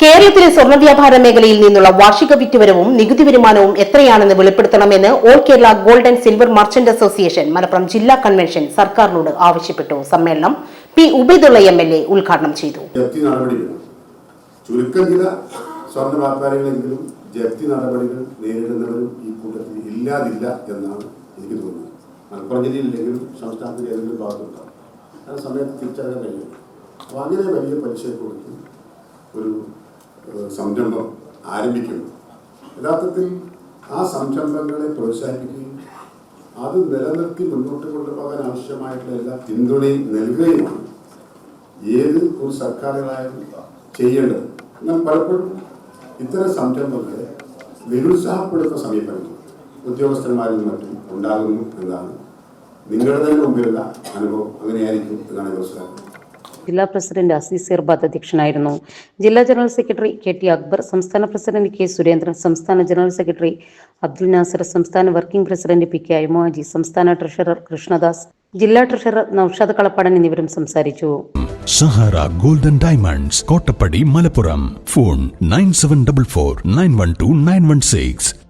കേരളത്തിലെ സ്വർണ വ്യാപാര മേഖലയിൽ നിന്നുള്ള വാർഷിക വിറ്റുവരവും നികുതി വരുമാനവും എത്രയാണെന്ന് വെളിപ്പെടുത്തണമെന്ന് all Kerala gold and silver merchant association Malappuram ജില്ലാ കൺവെൻഷൻ സർക്കാരിനോട് ആവശ്യപ്പെട്ടു. സമ്മേളനം P Ubaidullah M L A ഉദ്ഘാടനം ചെയ്തു. സ്വർണ ഈ എന്നാണ് ആ സമയത്ത് അപ്പോൾ അങ്ങനെ വലിയ സംരംഭം ആരംഭിക്കുന്നു. യഥാർത്ഥത്തിൽ ആ സംരംഭങ്ങളെ പ്രോത്സാഹിപ്പിക്കുകയും അത് നിലനിർത്തി മുന്നോട്ട് കൊണ്ടുപോകാൻ ആവശ്യമായിട്ടുള്ള എല്ലാ പിന്തുണയും നൽകുകയുമാണ് ഏത് ഒരു സർക്കാരുകളായാലും ചെയ്യേണ്ടത്. എന്നാൽ പലപ്പോഴും ഇത്തരം സംരംഭങ്ങളെ നിരുത്സാഹപ്പെടുത്തുന്ന സമീപനം ഉദ്യോഗസ്ഥന്മാരിൽ മറ്റും ഉണ്ടാകുന്നു എന്നാണ് നിങ്ങളുടെ തന്നെ മുമ്പിലുള്ള അനുഭവം. അങ്ങനെയായിരിക്കും എന്നാണ് മനസ്സിലാക്കുന്നത്. ജില്ലാ പ്രസിഡന്റ് അസീസ് ഇർബാദ് അധ്യക്ഷനായിരുന്നു. ജില്ലാ general secretary K T Akbar സംസ്ഥാന പ്രസിഡന്റ് കെ സുരേന്ദ്രൻ സംസ്ഥാന ജനറൽ സെക്രട്ടറി അബ്ദുൽ നാസർ സംസ്ഥാന working president P K Aymoji സംസ്ഥാന ട്രഷറർ കൃഷ്ണദാസ് ജില്ലാ ട്രഷറർ നൌഷാദ് കളപ്പടൻ എന്നിവരും സംസാരിച്ചു. Sahara golden diamonds Kottappadi Malappuram. Phone nine seven double four nine one two nine one six.